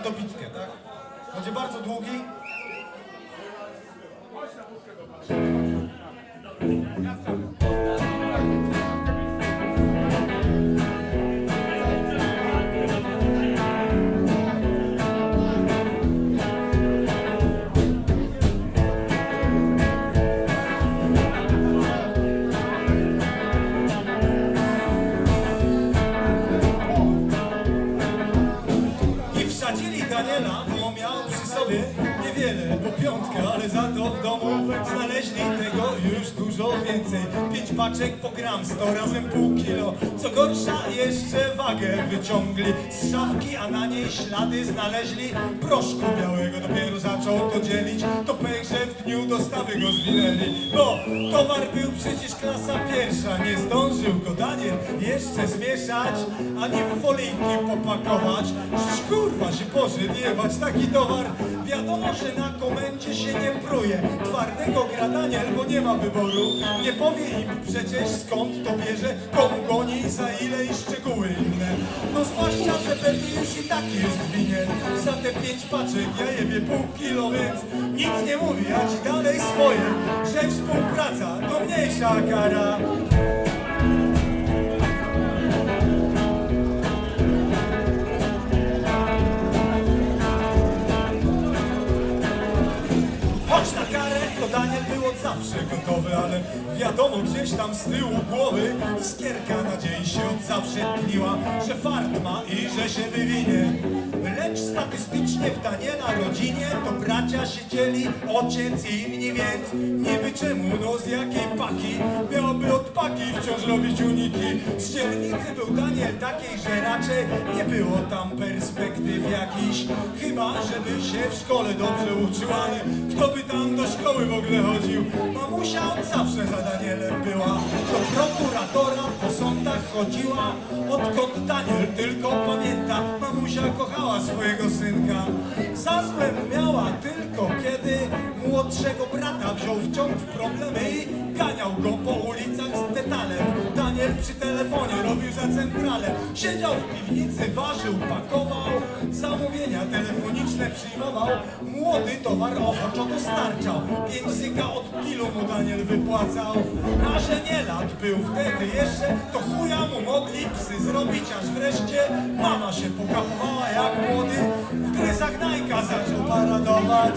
na dobitkę, tak? Będzie bardzo długi. Daniela, bo miał przy sobie niewiele, po piątkę, ale za to w domu znaleźli tego już dużo więcej. Pięć paczek po gram, sto razem pół kilo. Co gorsza, jeszcze wagę wyciągli z szafki, a na niej ślady znaleźli proszku białego. Dopiero zaczął to dzielić, to pęcherze w dniu dostawy go zwinęli. Bo towar był przecież klasa pierwsza, nie zdążył go Daniel jeszcze zmieszać, ani w folijki popakować. Jebać taki towar. Wiadomo, że na komendzie się nie pruje. Twardego gra Daniel, bo nie ma wyboru. Nie powie im przecież skąd to bierze, komu goni, za ile i szczegóły inne. No zwłaszcza, że pewnie już i tak jest winien. Za te pięć paczek ja jebie pół kilo, więc nic nie mówi, a ci dalej swoje, że współpraca to mniejsza kara. Gdzieś tam z tyłu głowy iskierka nadziei się od zawsze tliła, że fart ma i że się wywinie. Lecz statystycznie w Daniela rodzinie to bracia siedzieli, ojciec i inni, więc niby czemu, no z jakiej paki? Miałby od paki wciąż robić uniki. Z dzielnicy był Daniel takiej, że raczej nie było tam perspektyw jakichś, chyba żeby się w szkole dobrze uczył, ale kto by tam do szkoły w ogóle chodził? Mamusia od zawsze za Danielem była, do prokuratora po sądach chodziła, odkąd Daniel tylko pamięta, mamusia kochała swojego synka. Za złe miała tylko kiedy młodszego brata wziął w ciąg w problemy siedział w piwnicy, ważył, pakował, zamówienia telefoniczne przyjmował, młody towar ochoczo dostarczał, pięć od kilu mu Daniel wypłacał, a że nie lat był wtedy jeszcze, to chuja mu mogli psy zrobić, aż wreszcie mama się pokapowała jak młody, w dresach Nike'a zaczął paradować.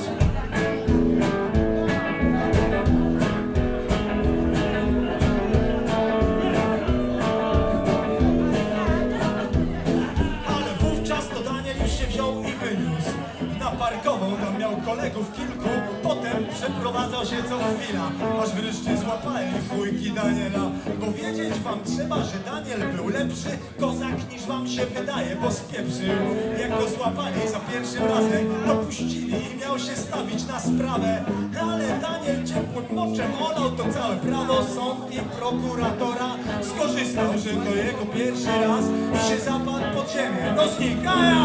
Parkową tam miał kolegów kilku, potem przeprowadzał się co chwila, aż wreszcie złapali chujki Daniela. Bo wiedzieć wam trzeba, że Daniel był lepszy kozak niż wam się wydaje, bo spieprzył. Jak go złapali za pierwszym razem, to puścili i miał się stawić na sprawę. Ale Daniel ciepłym moczem olał to całe prawo, sąd i prokuratora skorzystał, że to jego pierwszy raz i się zapadł pod ziemię. No znikają!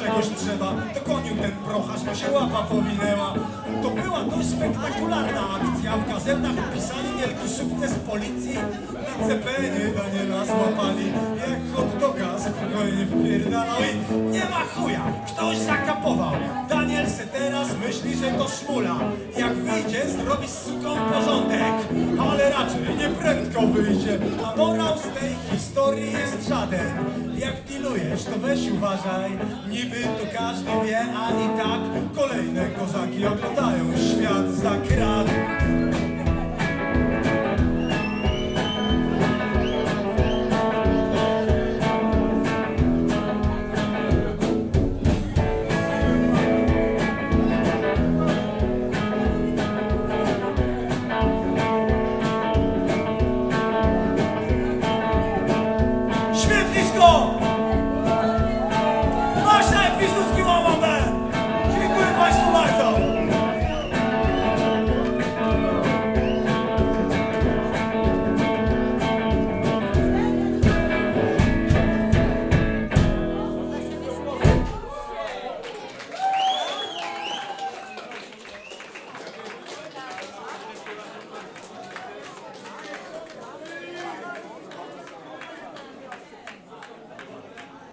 Czegoś trzeba. Dogonił ten procharz, bo się łapa powinęła. To była dość spektakularna akcja, w gazetach pisali wielki sukces policji. Na cepenie Daniela złapali, jak hot doga spokojnie wpierdalał i nie ma chuja, ktoś zakapował. Daniel se teraz myśli, że to szmula. Jak wyjdzie, zrobi z suką porządek, ale raczej nie prędko wyjdzie. A morał z tej historii jest żaden. Jak dealujesz, to weź uważaj. Niby to każdy wie, a i tak kolejne kozaki oglądają świat za krat.